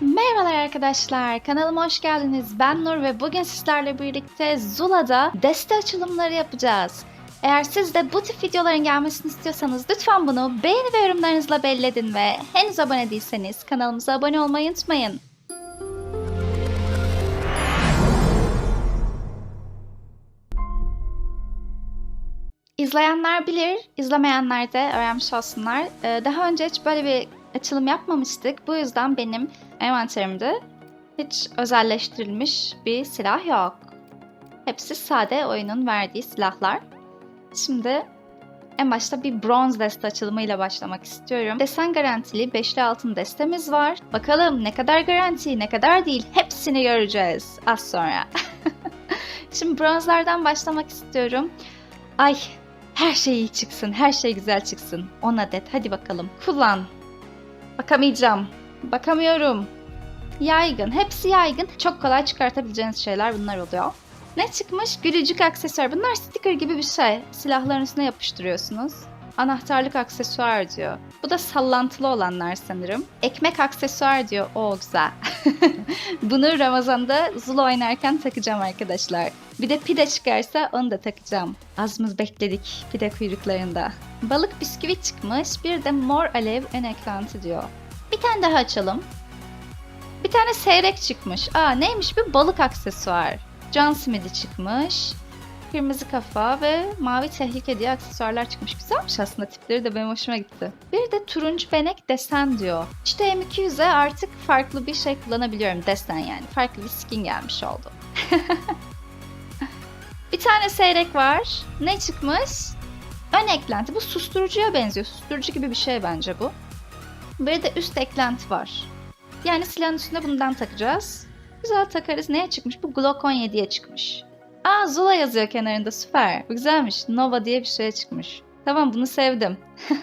Merhabalar arkadaşlar, kanalıma hoş geldiniz. Ben Nur ve bugün sizlerle birlikte Zula'da deste açılımları yapacağız. Eğer siz de bu tip videoların gelmesini istiyorsanız lütfen bunu beğeni ve yorumlarınızla belli edin ve henüz abone değilseniz kanalımıza abone olmayı unutmayın. İzleyenler bilir, izlemeyenler de öğrenmiş olsunlar. Ee, Daha önce hiç böyle bir açılım yapmamıştık. Bu yüzden benim envanterimde hiç özelleştirilmiş bir silah yok. Hepsi sade oyunun verdiği silahlar. Şimdi en başta bir bronz deste açılımıyla başlamak istiyorum. Desen garantili beşli altın destemiz var. Bakalım ne kadar garanti, ne kadar değil hepsini göreceğiz az sonra. Şimdi bronzlardan başlamak istiyorum. Ay her şey iyi çıksın, her şey güzel çıksın. 10 adet hadi bakalım. Kullan. Bakamayacağım. Bakamıyorum. Yaygın. Hepsi yaygın. Çok kolay çıkartabileceğiniz şeyler bunlar oluyor. Ne çıkmış? Gülücük aksesuar. Bunlar sticker gibi bir şey. Silahların üstüne yapıştırıyorsunuz. Anahtarlık aksesuar diyor. Bu da sallantılı olanlar sanırım. Ekmek aksesuar diyor. O güzel. Bunu Ramazan'da Zula oynarken takacağım arkadaşlar. Bir de pide çıkarsa onu da takacağım. Az mı bekledik pide kuyruklarında. Balık bisküvi çıkmış. Bir de mor alev en eklenti diyor. Bir tane daha açalım. Bir tane seyrek çıkmış. Aa neymiş bir balık aksesuar. John Smith'i çıkmış. Kırmızı kafa ve mavi tehlike diye aksesuarlar çıkmış. Güzelmiş aslında tipleri de benim hoşuma gitti. Bir de turuncu benek desen diyor. İşte M200'e artık farklı bir şey kullanabiliyorum desen yani. Farklı bir skin gelmiş oldu. bir tane seyrek var. Ne çıkmış? Ön eklenti. Bu susturucuya benziyor. Susturucu gibi bir şey bence bu. Bir de üst eklenti var. Yani silahın üstüne bundan takacağız. Güzel takarız. Neye çıkmış? Bu Glock 17'ye çıkmış. Aa Zula yazıyor kenarında süper. Bu güzelmiş. Nova diye bir şeye çıkmış. Tamam bunu sevdim.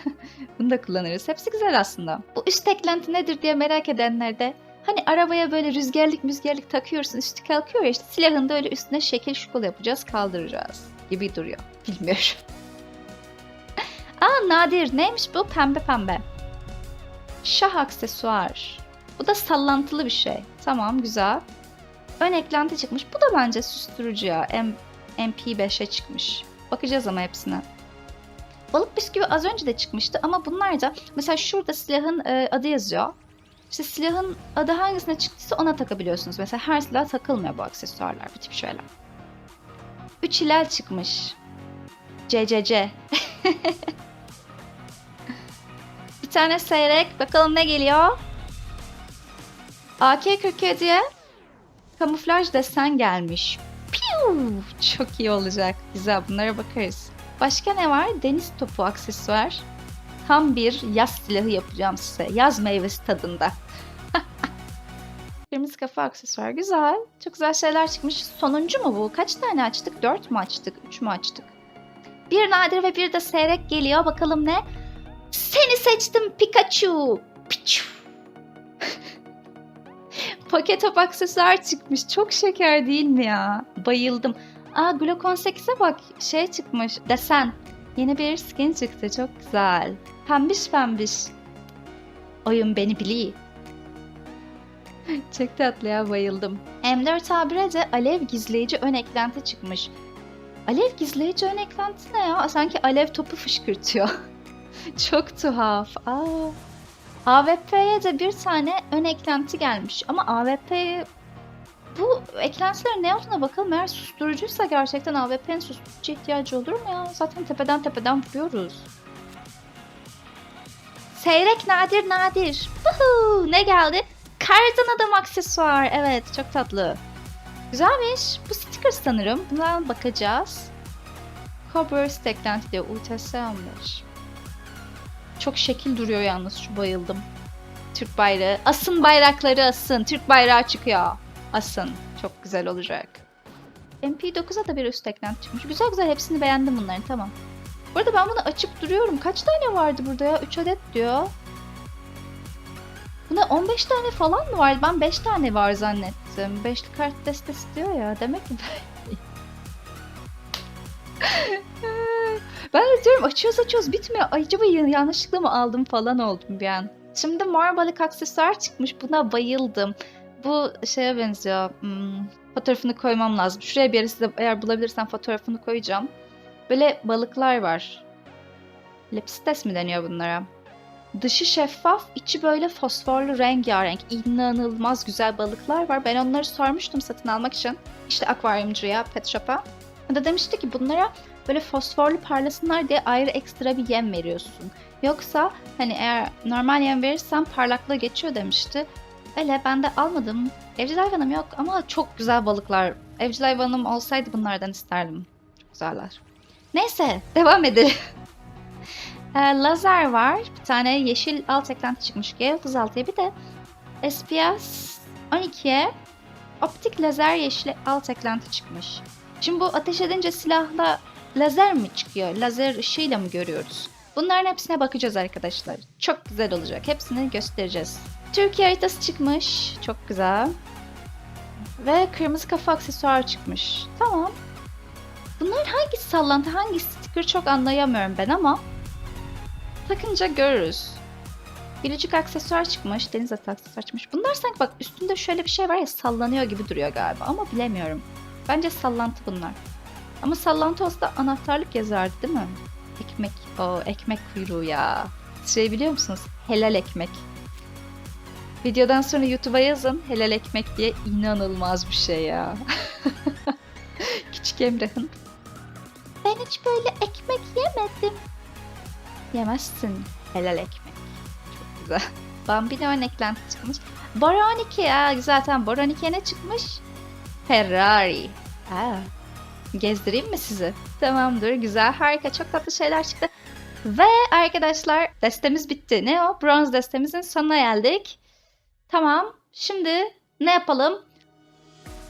bunu da kullanırız. Hepsi güzel aslında. Bu üst eklenti nedir diye merak edenler de hani arabaya böyle rüzgarlık müzgarlık takıyorsun üstü kalkıyor ya işte silahın da öyle üstüne şekil şukul yapacağız kaldıracağız gibi duruyor. Bilmiyorum. Aa nadir neymiş bu pembe pembe. Şah aksesuar. Bu da sallantılı bir şey. Tamam güzel. Ön eklenti çıkmış. Bu da bence susturucu ya. M MP5'e çıkmış. Bakacağız ama hepsine. Balık bisküvi az önce de çıkmıştı ama bunlar da mesela şurada silahın e, adı yazıyor. İşte silahın adı hangisine çıktıysa ona takabiliyorsunuz. Mesela her silah takılmıyor bu aksesuarlar, bu tip şeyler. 3 hilal çıkmış. CCC. Bir tane seyrek. Bakalım ne geliyor? AK-47'ye kamuflaj desen gelmiş. Piu! Çok iyi olacak. Güzel bunlara bakarız. Başka ne var? Deniz topu aksesuar. Tam bir yaz silahı yapacağım size. Yaz meyvesi tadında. Kırmızı kafa aksesuar. Güzel. Çok güzel şeyler çıkmış. Sonuncu mu bu? Kaç tane açtık? Dört mü açtık? Üç mü açtık? Bir nadir ve bir de seyrek geliyor. Bakalım ne? Seni seçtim Pikachu. Pichu. Paket top aksesuar çıkmış. Çok şeker değil mi ya? Bayıldım. Aa Glock 18'e bak şey çıkmış. Desen. Yeni bir skin çıktı. Çok güzel. Pembiş pembiş. Oyun beni biliyor. Çok tatlı ya bayıldım. M4 A1'e de alev gizleyici ön eklenti çıkmış. Alev gizleyici ön eklenti ne ya? Sanki alev topu fışkırtıyor. Çok tuhaf. Aa. AWP'ye de bir tane ön eklenti gelmiş. Ama AWP bu eklentilerin ne olduğuna bakalım. Eğer susturucuysa gerçekten AWP'nin susturucu ihtiyacı olur mu ya? Zaten tepeden tepeden vuruyoruz. Seyrek nadir nadir. Woohoo! Ne geldi? Kardan adam aksesuar. Evet çok tatlı. Güzelmiş. Bu sticker sanırım. Bundan bakacağız. Coburst eklenti diyor. UTS almış. Çok şekil duruyor yalnız şu bayıldım. Türk bayrağı. Asın bayrakları asın. Türk bayrağı çıkıyor. Asın. Çok güzel olacak. MP9'a da bir üst eklenti çıkmış. Güzel güzel hepsini beğendim bunların tamam. Bu arada ben bunu açıp duruyorum. Kaç tane vardı burada ya? 3 adet diyor. Buna 15 tane falan mı vardı? Ben 5 tane var zannettim. 5'li kart destesi diyor ya. Demek ki ben de diyorum açıyoruz açıyoruz bitmiyor. Ay, acaba yanlışlıkla mı aldım falan oldum bir an. Şimdi mor balık aksesuar çıkmış. Buna bayıldım. Bu şeye benziyor. Hmm, fotoğrafını koymam lazım. Şuraya bir yere size eğer bulabilirsem fotoğrafını koyacağım. Böyle balıklar var. Lepistes mi deniyor bunlara? Dışı şeffaf, içi böyle fosforlu rengarenk. İnanılmaz güzel balıklar var. Ben onları sormuştum satın almak için. İşte akvaryumcuya, pet shop'a. O da demişti ki bunlara böyle fosforlu parlasınlar diye ayrı ekstra bir yem veriyorsun. Yoksa hani eğer normal yem verirsen parlaklığı geçiyor demişti. Öyle ben de almadım. Evcil hayvanım yok ama çok güzel balıklar. Evcil hayvanım olsaydı bunlardan isterdim. Çok güzeller. Neyse devam edelim. Ee, lazer var. Bir tane yeşil alt eklenti çıkmış. G36'ya bir de SPS 12'ye optik lazer yeşil alt eklenti çıkmış. Şimdi bu ateş edince silahla lazer mi çıkıyor? Lazer ışığıyla mı görüyoruz? Bunların hepsine bakacağız arkadaşlar. Çok güzel olacak. Hepsini göstereceğiz. Türkiye haritası çıkmış. Çok güzel. Ve kırmızı kafa aksesuar çıkmış. Tamam. Bunların hangisi sallantı, hangisi sticker çok anlayamıyorum ben ama takınca görürüz. Gülücük aksesuar çıkmış, deniz atı aksesuar çıkmış. Bunlar sanki bak üstünde şöyle bir şey var ya sallanıyor gibi duruyor galiba ama bilemiyorum. Bence sallantı bunlar. Ama da anahtarlık yazardı değil mi? Ekmek, o ekmek kuyruğu ya. Şey biliyor musunuz? Helal ekmek. Videodan sonra YouTube'a yazın helal ekmek diye inanılmaz bir şey ya. Küçük Emrah'ın. Ben hiç böyle ekmek yemedim. Yemezsin helal ekmek. Çok güzel. Bambino eklenti çıkmış. Bora 12 ya güzel tamam. Bora 12'ye ne çıkmış? Ferrari. Ha. Gezdireyim mi sizi? Tamamdır güzel harika çok tatlı şeyler çıktı. Ve arkadaşlar destemiz bitti. Ne o? Bronz destemizin sonuna geldik. Tamam. Şimdi ne yapalım?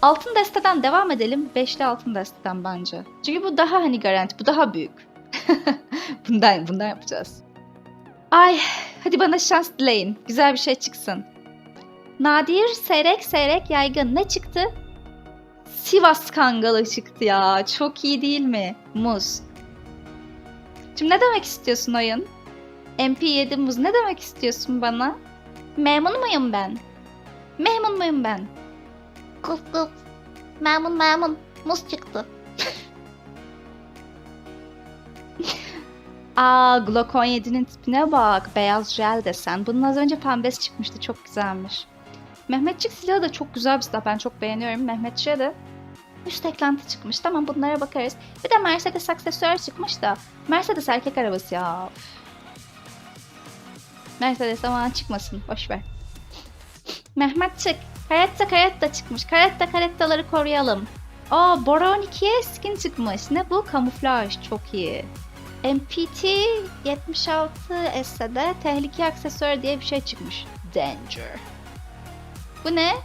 Altın desteden devam edelim. Beşli altın desteden bence. Çünkü bu daha hani garanti. Bu daha büyük. bundan, bundan yapacağız. Ay hadi bana şans dileyin. Güzel bir şey çıksın. Nadir, seyrek, seyrek, yaygın. Ne çıktı? Sivas Kangalı çıktı ya. Çok iyi değil mi? Muz. Şimdi ne demek istiyorsun oyun? MP7 muz ne demek istiyorsun bana? Memnun muyum ben? Memnun muyum ben? Kuf kuf. Memun memun. Muz çıktı. Aa Glock 17'nin tipine bak. Beyaz jel desen. Bunun az önce pembesi çıkmıştı. Çok güzelmiş. Mehmetçik silahı da çok güzel bir silah. Ben çok beğeniyorum. Mehmetçiğe de üst eklenti çıkmış. Tamam bunlara bakarız. Bir de Mercedes aksesuar çıkmış da. Mercedes erkek arabası ya. Mercedes aman çıkmasın. Boş ver. Mehmetçik. Karetta karetta çıkmış. Karetta karettaları koruyalım. Aa Bora 12'ye skin çıkmış. Ne bu? Kamuflaj. Çok iyi. MPT 76 S'de tehlike aksesuarı diye bir şey çıkmış. Danger. Bu ne?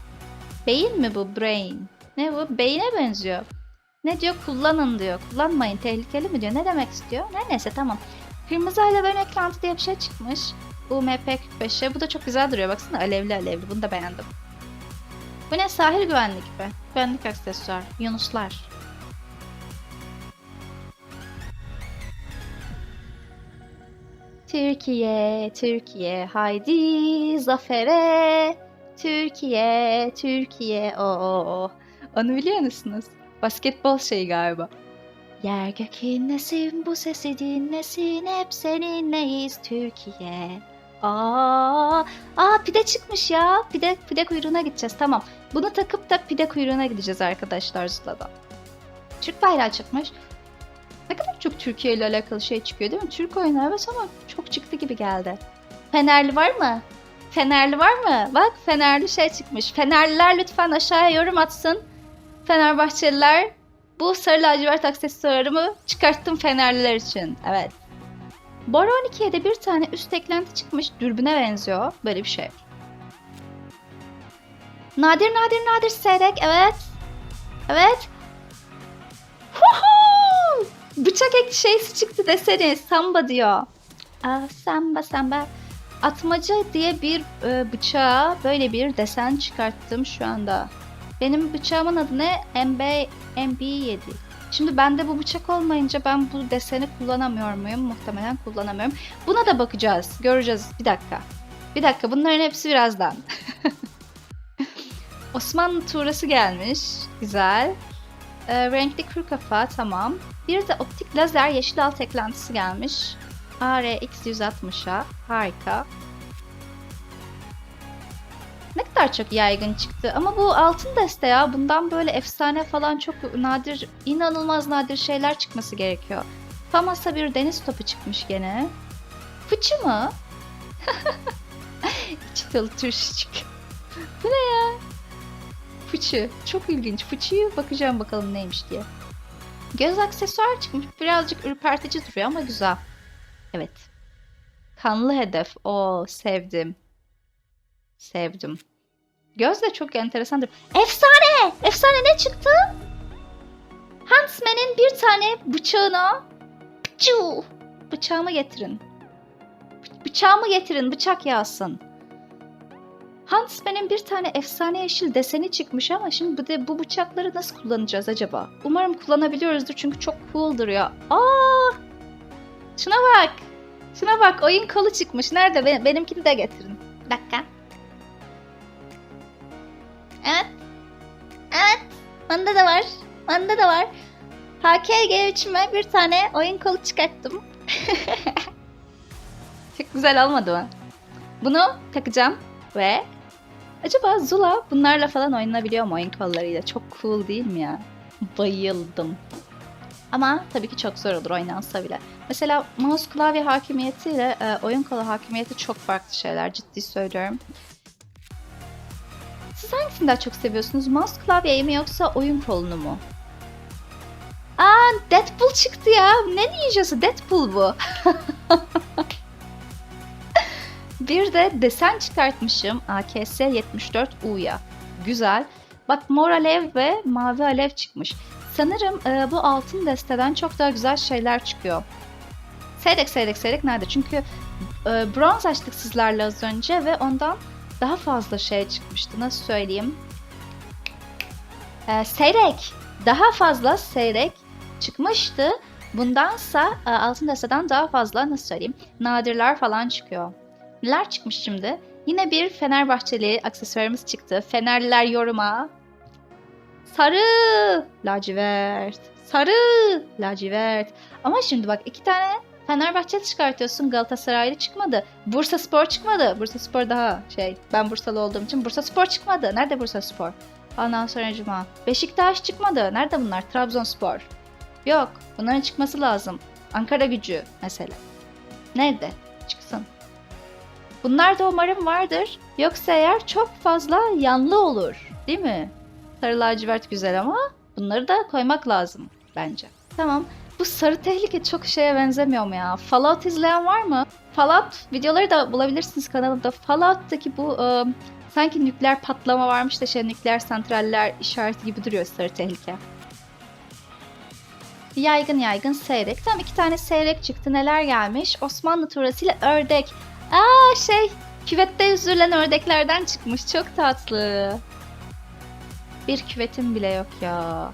Beyin mi bu? Brain. Ne bu? Beyine benziyor. Ne diyor? Kullanın diyor. Kullanmayın. Tehlikeli mi diyor? Ne demek istiyor? Ne neyse tamam. Kırmızı alev eklenti diye bir şey çıkmış. UMP 45'e. Bu da çok güzel duruyor. Baksana alevli alevli. Bunu da beğendim. Bu ne? Sahil güvenlik be. Güvenlik aksesuar. Yunuslar. Türkiye, Türkiye, haydi zafere. Türkiye, Türkiye, o o o. Onu biliyor musunuz? Basketbol şeyi galiba. Yer gök inlesin, bu sesi dinlesin, hep seninleyiz Türkiye. Aa, aa pide çıkmış ya. Pide, pide kuyruğuna gideceğiz. Tamam. Bunu takıp da pide kuyruğuna gideceğiz arkadaşlar Zula'da. Türk bayrağı çıkmış. Ne kadar çok Türkiye ile alakalı şey çıkıyor değil mi? Türk oyunu evet ama çok çıktı gibi geldi. Fenerli var mı? Fenerli var mı? Bak Fenerli şey çıkmış. Fenerliler lütfen aşağıya yorum atsın. Fenerbahçeliler bu sarı lacivert aksesuarımı çıkarttım Fenerliler için. Evet. Bora 12'ye de bir tane üst eklenti çıkmış. Dürbüne benziyor. Böyle bir şey. Nadir nadir nadir seyrek. Evet. Evet. Huhu! Bıçak ek şeysi çıktı desene. Samba diyor. Aa, samba samba. Atmaca diye bir e, bıçağa böyle bir desen çıkarttım şu anda. Benim bıçağımın adı ne? MB, MB7. Şimdi bende bu bıçak olmayınca ben bu deseni kullanamıyor muyum? Muhtemelen kullanamıyorum. Buna da bakacağız. Göreceğiz. Bir dakika. Bir dakika bunların hepsi birazdan. Osmanlı tuğrası gelmiş. Güzel. Ee, renkli kuru kafa tamam. Bir de optik lazer yeşil alt eklentisi gelmiş. ARX 160'a. Harika. Kadar çok yaygın çıktı. Ama bu altın deste ya. Bundan böyle efsane falan çok nadir, inanılmaz nadir şeyler çıkması gerekiyor. Famas'a bir deniz topu çıkmış gene. Fıçı mı? Çıtalı turşucuk. Bu ne ya? Fıçı. Çok ilginç. Fıçıya bakacağım bakalım neymiş diye. Göz aksesuar çıkmış. Birazcık ürpertici duruyor ama güzel. Evet. Kanlı hedef. O sevdim. Sevdim. Göz de çok enteresandır. Efsane! Efsane ne çıktı? Huntsman'in bir tane bıçağına Pıçu! Bıçağımı getirin. Bı- Bıçağımı getirin. Bıçak yağsın. Huntsman'in bir tane efsane yeşil deseni çıkmış ama şimdi bu, de, bu bıçakları nasıl kullanacağız acaba? Umarım kullanabiliyoruzdur çünkü çok cool duruyor. Aa! Şuna bak. Şuna bak oyun kolu çıkmış. Nerede? Be- benimkini de getirin. Bir dakika. Evet. Evet. Bende de var. Bende de var. HKG üçüme bir tane oyun kolu çıkarttım. Çok güzel olmadı mı? Bunu takacağım ve acaba Zula bunlarla falan oynanabiliyor mu oyun kollarıyla? Çok cool değil mi ya? Bayıldım. Ama tabii ki çok zor olur oynansa bile. Mesela mouse klavye hakimiyetiyle e, oyun kolu hakimiyeti çok farklı şeyler ciddi söylüyorum. Siz hangisini daha çok seviyorsunuz? Mouse klavyeyi mi yoksa oyun kolunu mu? Aa Deadpool çıktı ya. Ne ninjası? Deadpool bu. bir de desen çıkartmışım AKS 74U'ya. Güzel. Bak mor alev ve mavi alev çıkmış. Sanırım e, bu altın desteden çok daha güzel şeyler çıkıyor. Seyrek seyrek seyrek nerede? Çünkü e, bronz açtık sizlerle az önce ve ondan daha fazla şey çıkmıştı. Nasıl söyleyeyim? E, seyrek. Daha fazla seyrek çıkmıştı. Bundansa e, altın desteden daha fazla nasıl söyleyeyim? Nadirler falan çıkıyor. Neler çıkmış şimdi? Yine bir Fenerbahçeli aksesuarımız çıktı. Fenerliler yoruma. Sarı lacivert. Sarı lacivert. Ama şimdi bak iki tane Fenerbahçe çıkartıyorsun Galatasaraylı çıkmadı. Bursa Spor çıkmadı. Bursa Spor daha şey. Ben Bursalı olduğum için Bursa Spor çıkmadı. Nerede Bursa Spor? Ondan sonra Cuma. Beşiktaş çıkmadı. Nerede bunlar? Trabzonspor. Yok. Bunların çıkması lazım. Ankara gücü mesela. Nerede? Çıksın. Bunlar da umarım vardır. Yoksa eğer çok fazla yanlı olur. Değil mi? Sarı lacivert güzel ama bunları da koymak lazım bence. Tamam. Bu sarı tehlike çok şeye benzemiyor mu ya? Fallout izleyen var mı? Fallout videoları da bulabilirsiniz kanalımda. Fallout'taki bu e, sanki nükleer patlama varmış da şey nükleer santraller işareti gibi duruyor sarı tehlike. Yaygın yaygın seyrek. Tam iki tane seyrek çıktı. Neler gelmiş? Osmanlı turasıyla ördek. Aa şey küvette yüzülen ördeklerden çıkmış. Çok tatlı. Bir küvetim bile yok ya.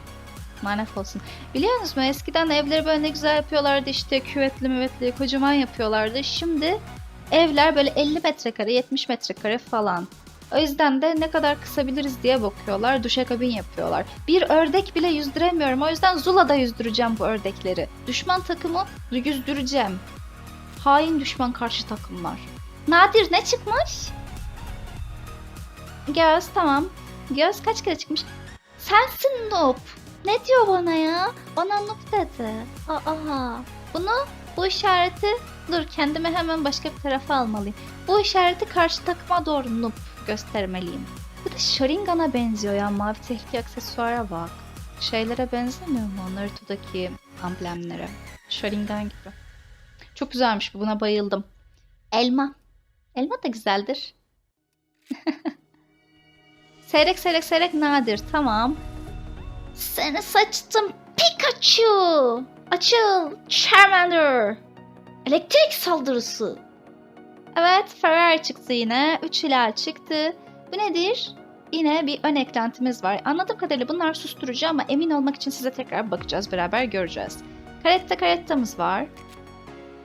Lanet olsun. Biliyor musunuz mu eskiden evleri böyle ne güzel yapıyorlardı işte küvetli müvetli kocaman yapıyorlardı. Şimdi evler böyle 50 metrekare 70 metrekare falan. O yüzden de ne kadar kısabiliriz diye bakıyorlar. Duşakabin yapıyorlar. Bir ördek bile yüzdüremiyorum. O yüzden Zula'da yüzdüreceğim bu ördekleri. Düşman takımı yüzdüreceğim. Hain düşman karşı takımlar. Nadir ne çıkmış? Göz tamam. Göz kaç kere çıkmış? Sensin noob. Ne diyor bana ya? Bana noob dedi. Aa. Bunu bu işareti dur kendime hemen başka bir tarafa almalıyım. Bu işareti karşı takıma doğru noob göstermeliyim. Bu da Sharingan'a benziyor ya. Mavi tehlike aksesuara bak. Şeylere benzemiyor mu? Naruto'daki amblemlere. Sharingan gibi. Çok güzelmiş bu. Buna bayıldım. Elma. Elma da güzeldir. seyrek seyrek seyrek nadir. Tamam. Seni saçtım Pikachu. Açıl. Charmander. Elektrik saldırısı. Evet Ferrari çıktı yine. 3 hilal çıktı. Bu nedir? Yine bir ön eklentimiz var. Anladığım kadarıyla bunlar susturucu ama emin olmak için size tekrar bakacağız. Beraber göreceğiz. Karetta karettamız var.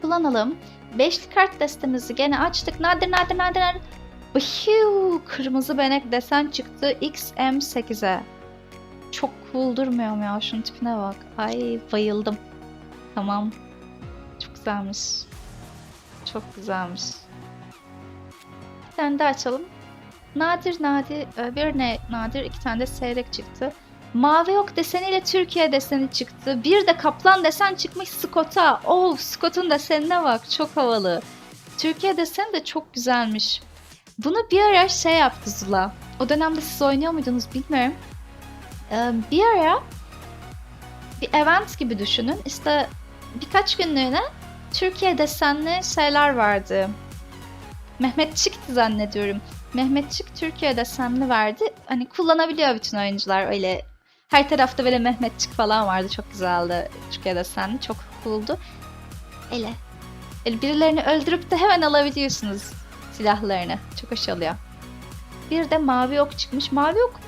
Kullanalım. Beşli kart destemizi gene açtık. Nadir nadir nadir nadir. Bihiu, kırmızı benek desen çıktı XM8'e. Çok cool durmuyor mu ya? Şunun tipine bak. Ay bayıldım. Tamam. Çok güzelmiş. Çok güzelmiş. Bir tane daha açalım. Nadir nadir, e, bir ne nadir iki tane de seyrek çıktı. Mavi yok deseniyle Türkiye deseni çıktı. Bir de kaplan desen çıkmış Scott'a. Oh Scott'un desenine bak çok havalı. Türkiye deseni de çok güzelmiş. Bunu bir ara şey yaptı Zula. O dönemde siz oynuyor muydunuz bilmiyorum. Ee, bir ara bir event gibi düşünün. İşte birkaç günlüğüne Türkiye desenli şeyler vardı. Mehmetçik'ti zannediyorum. Mehmetçik Türkiye desenli verdi. Hani kullanabiliyor bütün oyuncular öyle. Her tarafta böyle Mehmetçik falan vardı. Çok güzeldi Türkiye desenli. Çok cool'du. Öyle. Öyle birilerini öldürüp de hemen alabiliyorsunuz silahlarını. Çok hoş oluyor. Bir de mavi ok çıkmış. Mavi ok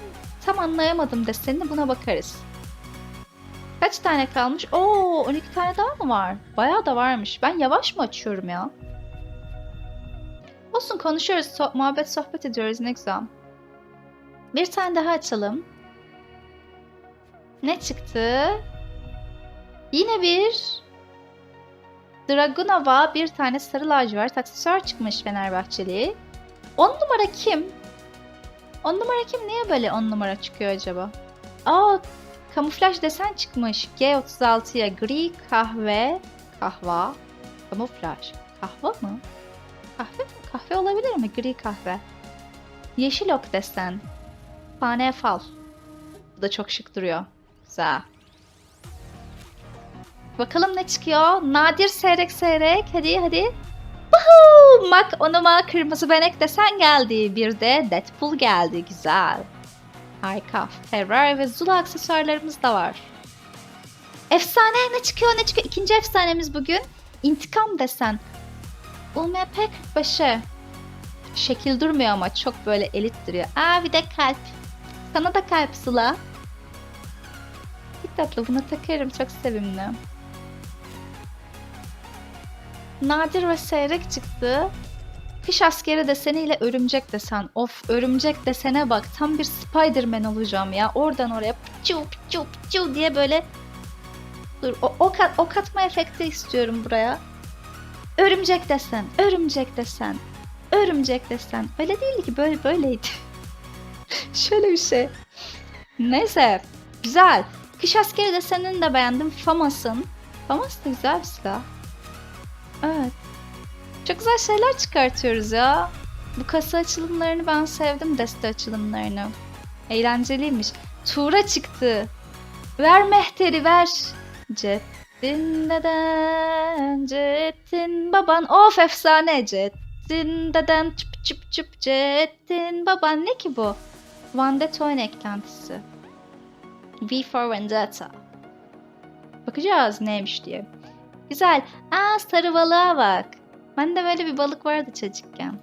tam anlayamadım desenini. Buna bakarız. Kaç tane kalmış? Oo 12 tane daha mı var? Bayağı da varmış. Ben yavaş mı açıyorum ya? Olsun konuşuyoruz, so- muhabbet sohbet ediyoruz ne güzel. Bir tane daha açalım. Ne çıktı? Yine bir Dragunova bir tane sarı lacivert aksesuar çıkmış Fenerbahçeli. 10 numara kim? 10 numara kim? Niye böyle 10 numara çıkıyor acaba? Aa kamuflaj desen çıkmış. G36'ya gri kahve kahva kamuflaj. Kahva mı? Kahve mi? Kahve olabilir mi? Gri kahve. Yeşil ok desen. Fane fal. Bu da çok şık duruyor. Güzel. Bakalım ne çıkıyor? Nadir seyrek seyrek. Hadi hadi. Woohoo! Mak onuma kırmızı benek desen geldi. Bir de Deadpool geldi. Güzel. Harika. Ferrari ve Zula aksesuarlarımız da var. Efsane ne çıkıyor ne çıkıyor? İkinci efsanemiz bugün. İntikam desen. UMP 45'e. Şekil durmuyor ama çok böyle elit duruyor. Aa bir de kalp. Sana da kalp Sıla. Bir tatlı bunu takarım çok sevimli. Nadir ve seyrek çıktı. Kış askeri deseniyle örümcek desen. Of örümcek desene bak. Tam bir Spider-Man olacağım ya. Oradan oraya piçu piçu piçu diye böyle Dur o, ok, ok atma efekti istiyorum buraya. Örümcek desen, örümcek desen, örümcek desen. Öyle değildi ki böyle böyleydi. Şöyle bir şey. Neyse güzel. Kış askeri desenini de beğendim. Famas'ın. Famas da güzel bir silah. Evet. Çok güzel şeyler çıkartıyoruz ya. Bu kasa açılımlarını ben sevdim. Deste açılımlarını. Eğlenceliymiş. Tuğra çıktı. Ver mehteri ver. Cettin deden, Cettin baban. Of efsane. Cettin deden, çıp çıp çıp Cettin baban. Ne ki bu? Vendetta oyun eklentisi. V for Vendetta. Bakacağız neymiş diye. Güzel. Aa sarı balığa bak. Bende böyle bir balık vardı çocukken.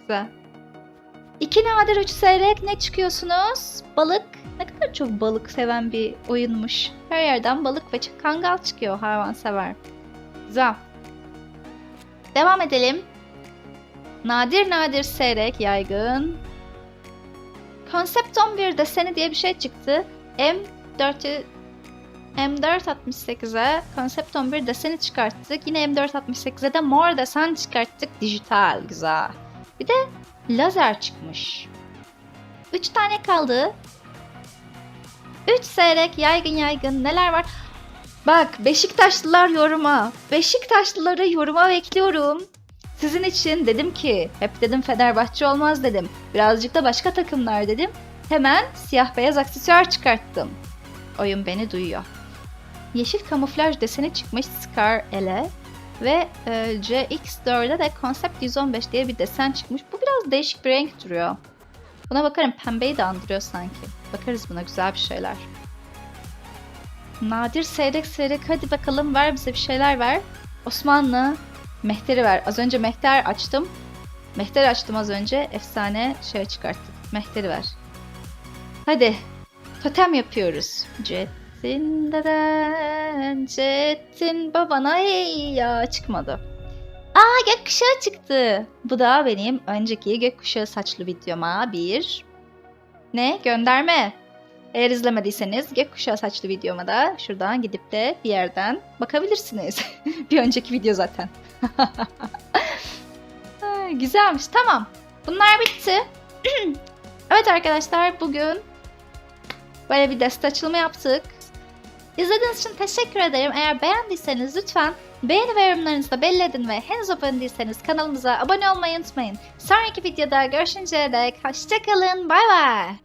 Güzel. İki nadir üç seyrek ne çıkıyorsunuz? Balık. Ne kadar çok balık seven bir oyunmuş. Her yerden balık ve kangal çıkıyor hayvan sever. Güzel. Devam edelim. Nadir nadir seyrek yaygın. Konsept 11 deseni diye bir şey çıktı. M4 M468'e Concept 11 deseni çıkarttık. Yine M468'e de mor desen çıkarttık. Dijital güzel. Bir de lazer çıkmış. 3 tane kaldı. 3 seyrek yaygın yaygın neler var? Bak Beşiktaşlılar yoruma. Beşiktaşlıları yoruma bekliyorum. Sizin için dedim ki hep dedim Fenerbahçe olmaz dedim. Birazcık da başka takımlar dedim. Hemen siyah beyaz aksesuar çıkarttım. Oyun beni duyuyor. Yeşil kamuflaj deseni çıkmış Scar ele ve e, CX4'de de Concept 115 diye bir desen çıkmış. Bu biraz değişik bir renk duruyor. Buna bakarım pembeyi de andırıyor sanki. Bakarız buna güzel bir şeyler. Nadir seyrek seyrek hadi bakalım ver bize bir şeyler ver. Osmanlı Mehter'i ver. Az önce Mehter açtım. Mehter açtım az önce. Efsane şey çıkarttık. Mehter'i ver. Hadi. Totem yapıyoruz. Cet Cettin deden, Cettin babana hey ya çıkmadı. Aa gökkuşağı çıktı. Bu da benim önceki gökkuşağı saçlı videoma bir ne gönderme. Eğer izlemediyseniz gökkuşağı saçlı videoma da şuradan gidip de bir yerden bakabilirsiniz. bir önceki video zaten. Güzelmiş tamam. Bunlar bitti. evet arkadaşlar bugün böyle bir deste açılımı yaptık. İzlediğiniz için teşekkür ederim. Eğer beğendiyseniz lütfen beğeni ve yorumlarınızı da belli edin ve henüz abone değilseniz kanalımıza abone olmayı unutmayın. Sonraki videoda görüşünceye dek hoşçakalın. Bay bay.